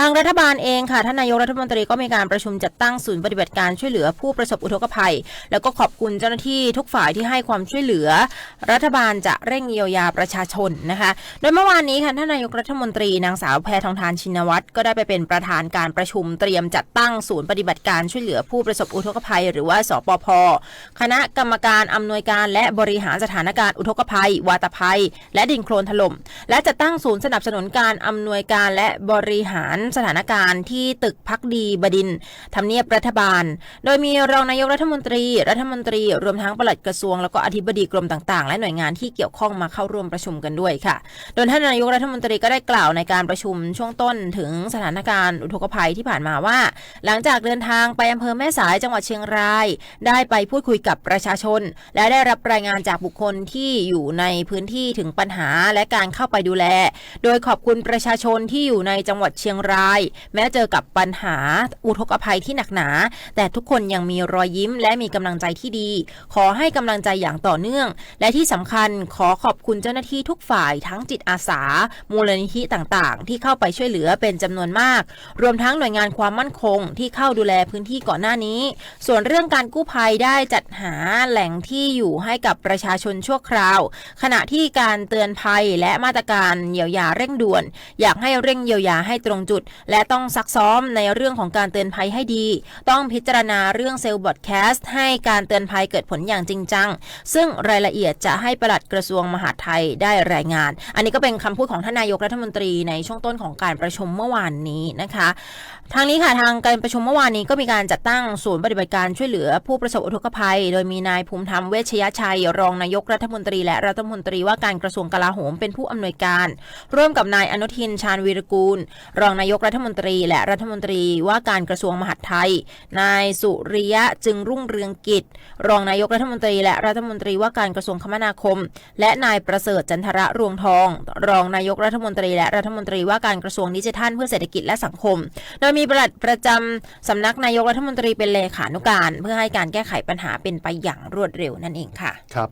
ทางรัฐบาลเองค่ะท่านนายกรัฐมนตรีก็มีการประชุมจัดตั้งศูนย์ปฏิบัติการช่วยเหลือผู้ประสบอุทกภัย แล้วก็ขอบคุณเจ้าหน้าที่ทุกฝ่ายที่ให้ความช่วยเหลือ รัฐบาลจะเร่งเยียวยาประชาชนนะคะ โดยเมื่อวานนี้ค่ะท่านนายกรัฐมนตรีนางสาวแพทองทานชินวัตรก็ได้ไปเป็นประธานการประชุมเตรียมจัดตั้งศูนย์ปฏิบัติการช่วยเหลือผู้ประสบอุทกภัย หรือว่าสปพคณะกรรมการอำนวยการและบริหารสถานการณ์อุทกภัย วาตภัย และดินโคลนถล่มและจะตั้งศูนย์สนับสนุนการอำนวยการและบริหารสถานการณ์ที่ตึกพักดีบดินทำเนียบรัฐบาล โดยมีรองนายกรัฐมนตรี รัฐมนตรีรวมทั้งปลัดกระทรวง แล้วก็อธิบดีกรมต่าง ๆ และหน่วยงานที่เกี่ยวข้องมาเข้าร่วมประชุมกันด้วยค่ะ โดยท่านนายกรัฐมนตรีก็ได้กล่าวในการประชุมช่วงต้นถึงสถานการณ์อุทกภัยที่ผ่านมาว่า หลังจากเดินทางไปอำเภอแม่สายจังหวัดเชียงราย ได้ไปพูดคุยกับประชาชน และได้รับรายงานจากบุคคลที่อยู่ในพื้นที่ถึงปัญหาและการเข้าไปดูแล โดยขอบคุณประชาชนที่อยู่ในจังหวัดเชียงราย แม้เจอกับปัญหาอุทกภัยที่หนักหนา แต่ทุกคนยังมีรอยยิ้มและมีกำลังใจที่ดี ขอให้กำลังใจอย่างต่อเนื่อง และที่สำคัญขอขอบคุณเจ้าหน้าที่ทุกฝ่ายทั้งจิตอาสา มูลนิธิต่างๆ ที่เข้าไปช่วยเหลือเป็นจำนวนมาก รวมทั้งหน่วยงานความมั่นคง ที่เข้าดูแลพื้นที่ก่อนหน้านี้ ส่วนเรื่องการกู้ภัยได้จัดหาแหล่งที่อยู่ให้กับประชาชนชั่วคราว ขณะที่การเตือนภัยและมาตรการเยียวยาเร่งด่วน อยากให้เร่งเยียวยาให้ตรงจุดและต้องซักซ้อมในเรื่องของการเตือนภัยให้ดี ต้องพิจารณาเรื่องเซลล์บอดแคสต์ให้การเตือนภัยเกิดผลอย่างจริงจัง ซึ่งรายละเอียดจะให้ปลัดกระทรวงมหาดไทยได้รายงาน อันนี้ก็เป็นคำพูดของท่านนายกรัฐมนตรีในช่วงต้นของการประชุมเมื่อวานนี้นะคะทางนี้ค่ะทางการประชุมเมื่อวานนี้ก็มีการจัดตั้งศูนย์ปฏิบัติการช่วยเหลือผู้ประสบอุทกภัย โดยมีนายภูมิธรรมเวชยชัย รองนายกรัฐมนตรีและรัฐมนตรีว่าการกระทรวงกลาโหมเป็นผู้อำนวยการ ร่วมกับนายอนุทินชาญวีรกูล รองนายายกรัฐมนตรีและรัฐมนตรีว่าการกระทรวงมหาดไทย นายสุริยะจึงรุ่งเรืองกิจ รองนายกรัฐมนตรีและรัฐมนตรีว่าการกระทรวงคมนาคม และนายประเสริฐจันทระรวงทอง รองนายกรัฐมนตรีและรัฐมนตรีว่าการกระทรวงดิจิทัลเพื่อเศรษฐกิจและสังคม โดยมีปลัดประจำสำนักนายกรัฐมนตรีเป็นเลขานุการ เพื่อให้การแก้ไขปัญหาเป็นไปอย่างรวดเร็วนั่นเองค่ะ ครับ